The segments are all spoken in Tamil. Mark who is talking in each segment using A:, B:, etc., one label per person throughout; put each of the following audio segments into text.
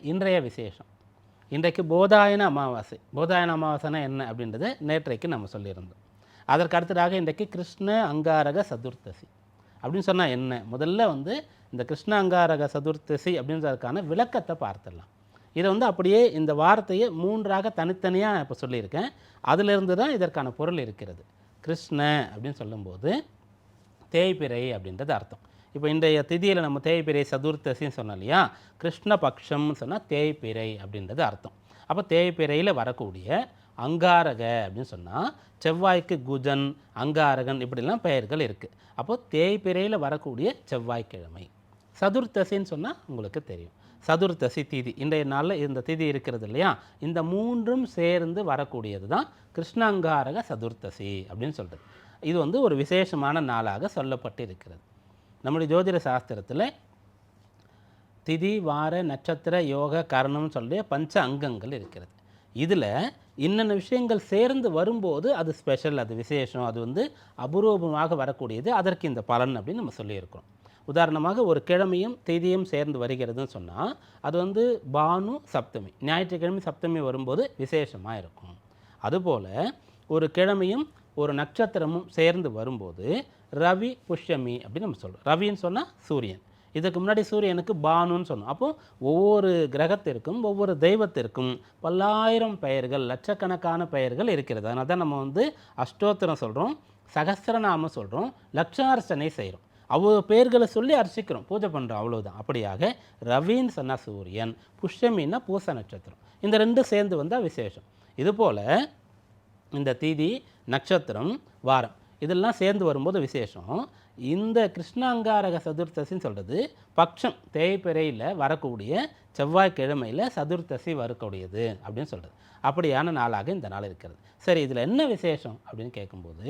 A: இன்றைய விசேஷம். இன்றைக்கு போதாயன அமாவாசை. போதாயன அமாவாசைனா என்ன அப்படின்றது நேற்றைக்கு நம்ம சொல்லியிருந்தோம். அதற்கு அடுத்ததாக இன்றைக்கு கிருஷ்ண அங்காரக சதுர்த்தசி. அப்படின்னு சொன்னால் என்ன? முதல்ல வந்து இந்த கிருஷ்ண அங்காரக சதுர்த்தசி அப்படின்றதுக்கான விளக்கத்தை பார்த்துடலாம். இதை வந்து அப்படியே இந்த வார்த்தையை மூன்றாக தனித்தனியாக இப்போ சொல்லியிருக்கேன். அதிலிருந்து தான் இதற்கான பொருள் இருக்கிறது. கிருஷ்ண அப்படின்னு சொல்லும்போது தேய்பிறை அப்படின்றது அர்த்தம். இப்போ இன்றைய திதியில் நம்ம தேய்பிரை சதுர்த்தசின்னு சொன்னோம் இல்லையா? கிருஷ்ணபக்ஷம்னு சொன்னால் தேய்பிரை அப்படின்றது அர்த்தம். அப்போ தேய்பிரையில் வரக்கூடிய அங்காரக அப்படின்னு சொன்னால் செவ்வாய்க்கு குஜன் அங்காரகன் இப்படிலாம் பெயர்கள் இருக்குது அப்போது தேய்பிரையில் வரக்கூடிய செவ்வாய்க்கிழமை. சதுர்த்தசின்னு சொன்னால் உங்களுக்கு தெரியும். சதுர்த்தசி திதி. இன்றைய நாளில் இந்த திதி இருக்கிறது இல்லையா? இந்த மூன்றும் சேர்ந்து வரக்கூடியது தான் கிருஷ்ணாங்காரக சதுர்த்தசி அப்படின்னு சொல்கிறது இது வந்து ஒரு விசேஷமான நாளாக சொல்லப்பட்டு இருக்கிறது நம்முடைய ஜோதிட சாஸ்திரத்தில் திதி வார நட்சத்திர யோக கரணம்னு சொல்லி பஞ்ச அங்கங்கள் இருக்கிறது. இதில் இன்னென்ன விஷயங்கள் சேர்ந்து வரும்போது அது ஸ்பெஷல் அது விசேஷம் அது வந்து அபூர்வமாக வரக்கூடியது. அதற்கு இந்த பலன் அப்படின்னு நம்ம சொல்லியிருக்கிறோம். உதாரணமாக ஒரு கிழமையும் தேதியும் சேர்ந்து வருகிறதுன்னு சொன்னால் அது வந்து பானு சப்தமி. ஞாயிற்றுக்கிழமை சப்தமி வரும்போது விசேஷமாக இருக்கும். அதுபோல் ஒரு கிழமையும் ஒரு நட்சத்திரமும் சேர்ந்து வரும்போது ரவி புஷ்யமி அப்படின்னு நம்ம சொல்கிறோம் ரவின்னு சொன்னால் சூரியன். இதுக்கு முன்னாடி சூரியனுக்கு பானுன்னு சொன்னோம். அப்போ ஒவ்வொரு கிரகத்திற்கும் ஒவ்வொரு தெய்வத்திற்கும் பல்லாயிரம் பெயர்கள் லட்சக்கணக்கான பெயர்கள் இருக்கிறது. அதனால் தான் நம்ம வந்து அஷ்டோத்திரம் சொல்கிறோம் சகசிரநாமம் சொல்கிறோம் லட்சார்ச்சனை செய்கிறோம் அவ்வளோ பேர்களை சொல்லி அர்ச்சிக்கிறோம். பூஜை பண்ணுறோம் அவ்வளோதான் அப்படியாக ரவின்னு சொன்னால் சூரியன் புஷ்யமின்னா பூச நட்சத்திரம். இந்த ரெண்டும் சேர்ந்து வந்தால் விசேஷம். இதுபோல் இந்த தீதி நட்சத்திரம் வாரம். இதெல்லாம் சேர்ந்து வரும்போது விசேஷம். இந்த கிருஷ்ணாங்காரக சதுர்த்தசின்னு சொல்கிறது பக்ஷம் தேய்பிறையில் வரக்கூடிய செவ்வாய்க்கிழமையில் சதுர்த்தசி வரக்கூடியது அப்படின்னு சொல்கிறது அப்படியான நாளாக இந்த நாள் இருக்கிறது. சரி இதில் என்ன விசேஷம் அப்படின்னு கேட்கும்போது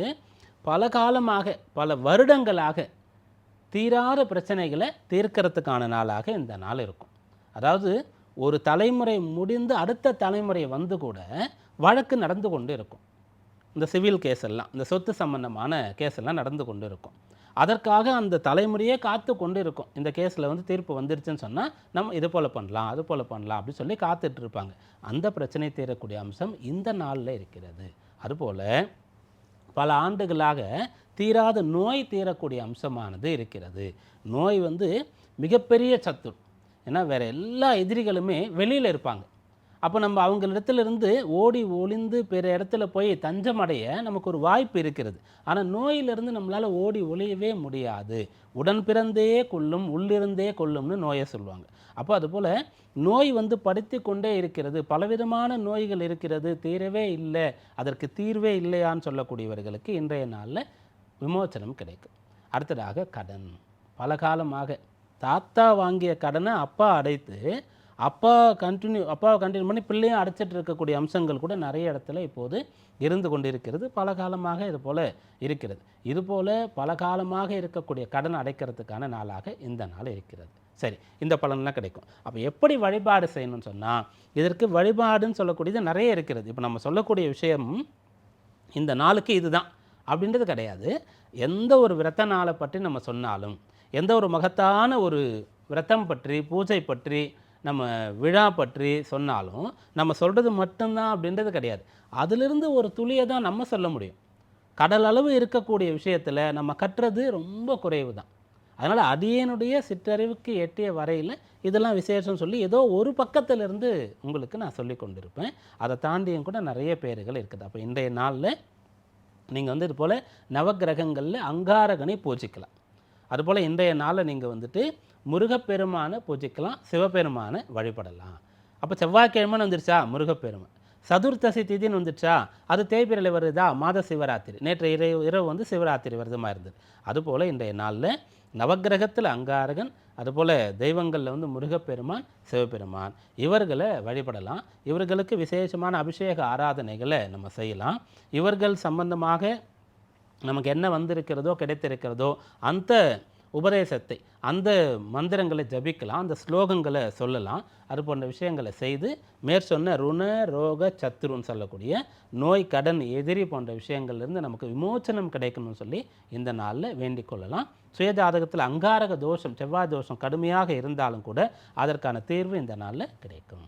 A: பல காலமாக பல வருடங்களாக தீராத பிரச்சனைகளை தீர்க்கறதுக்கான நாளாக இந்த நாள் இருக்கும். அதாவது ஒரு தலைமுறை முடிந்து அடுத்த தலைமுறை வந்து கூட வழக்கு நடந்து கொண்டு இருக்கும். இந்த சிவில் கேஸ் எல்லாம் இந்த சொத்து சம்பந்தமான கேஸ் எல்லாம் நடந்து கொண்டு இருக்கும் அதற்காக அந்த தலைமுறையே காத்து கொண்டு இருக்கும் இந்த கேஸில் வந்து தீர்ப்பு வந்துருச்சுன்னு சொன்னால் நம்ம இது போல் பண்ணலாம் அது போல் பண்ணலாம் அப்படின்னு சொல்லி காத்துட்டு இருப்பாங்க அந்த பிரச்சனை தீரக்கூடிய அம்சம் இந்த நாளில் இருக்கிறது. அதுபோல் பல ஆண்டுகளாக தீராத நோய் தீரக்கூடிய அம்சமானது இருக்கிறது. நோய் வந்து மிகப்பெரிய சத்து. ஏன்னா வேறு எல்லா எதிரிகளுமே வெளியில் இருப்பாங்க. அப்போ நம்ம அவங்களிடத்துலேருந்து ஓடி ஒளிந்து பிற இடத்துல போய் தஞ்சம் அடைய நமக்கு ஒரு வாய்ப்பு இருக்கிறது. ஆனால் நோயிலிருந்து நம்மளால் ஓடி ஒளியவே முடியாது. உடன் பிறந்தே கொல்லும் உள்ளிருந்தே கொல்லும்னு நோயை சொல்லுவாங்க. அப்போ அதுபோல் நோய் வந்து படுத்தி கொண்டே இருக்கிறது பலவிதமான நோய்கள் இருக்கிறது தீரவே இல்லை அதற்கு தீர்வே இல்லையான்னு சொல்லக்கூடியவர்களுக்கு இன்றைய நாளில் விமோச்சனம் கிடைக்கும். அடுத்ததாக கடன். பல காலமாக தாத்தா வாங்கிய கடனை அப்பா அடைத்து அப்பா கண்டினியூ அப்பாவை கண்டினியூ பண்ணி பிள்ளையும் அடைச்சிட்டு இருக்கக்கூடிய அம்சங்கள் கூட நிறைய இடத்துல இப்போது இருந்து கொண்டிருக்கிறது. பல காலமாக இது போல் இருக்கிறது. இதுபோல் பல காலமாக இருக்கக்கூடிய கடன் அடைக்கிறதுக்கான நாளாக இந்த நாள் இருக்கிறது. சரி இந்த பலன்லாம் கிடைக்கும். அப்போ எப்படி வழிபாடு செய்யணும்னு சொன்னால் இதற்கு வழிபாடுன்னு சொல்லக்கூடியது நிறைய இருக்கிறது. இப்போ நம்ம சொல்லக்கூடிய விஷயம் இந்த நாளுக்கு இதுதான் அப்படின்றது கிடையாது. எந்த ஒரு விரத்த நாளை பற்றி நம்ம சொன்னாலும் எந்த ஒரு மகத்தான ஒரு விரதம் பற்றி பூஜை பற்றி நம்ம விழா பற்றி சொன்னாலும் நம்ம சொல்கிறது மட்டும்தான் அப்படின்றது கிடையாது. அதிலிருந்து ஒரு துளியை தான் நம்ம சொல்ல முடியும். கடல் அளவு இருக்கக்கூடிய விஷயத்தில் நம்ம கட்டுறது ரொம்ப குறைவு தான் அதனால் அடியனுடைய சிற்றறிவுக்கு எட்டிய வரையில் இதெல்லாம் விசேஷம் சொல்லி ஏதோ ஒரு பக்கத்திலிருந்து உங்களுக்கு நான் சொல்லி கொண்டிருப்பேன். அதை தாண்டியும் கூட நிறைய பேர்கள் இருக்குது. அப்போ இன்றைய நாளில் நீங்கள் வந்து இது போல் நவக்கிரகங்களில் அங்காரகனை பூஜிக்கலாம். அதுபோல் இன்றைய நாளில் நீங்கள் வந்துட்டு முருகப்பெருமானை பூஜிக்கலாம் சிவபெருமானை வழிபடலாம். அப்போ செவ்வாய்க்கிழமைன்னு வந்துருச்சா? முருகப்பெருமை. சதுர்த்தசி திதின்னு வந்துச்சா அது தேய்பிரலை வருதா? மாத சிவராத்திரி. நேற்று இரவு இரவு வந்து சிவராத்திரி விரதமாக இருந்தது. அதுபோல் இன்றைய நாளில் நவக்கிரகத்தில் அங்காரகன் அதுபோல் தெய்வங்களில் வந்து முருகப்பெருமான் சிவபெருமான். இவர்களை வழிபடலாம். இவர்களுக்கு விசேஷமான அபிஷேக ஆராதனைகளை நம்ம செய்யலாம். இவர்கள் சம்பந்தமாக நமக்கு என்ன வந்திருக்கிறதோ கிடைத்திருக்கிறதோ அந்த உபதேசத்தை அந்த மந்திரங்களை ஜபிக்கலாம் அந்த ஸ்லோகங்களை சொல்லலாம். அது போன்ற விஷயங்களை செய்து மேற்சொன்ன ருண ரோக சத்துருன்னு சொல்லக்கூடிய நோய் கடன் எதிரி போன்ற விஷயங்கள்லேருந்து நமக்கு விமோச்சனம் கிடைக்கணும்னு சொல்லி இந்த நாளில் வேண்டிக் கொள்ளலாம். சுயஜாதகத்தில் அங்காரக தோஷம் செவ்வாய் தோஷம் கடுமையாக இருந்தாலும் கூட அதற்கான தீர்வு இந்த நாளில் கிடைக்கும்.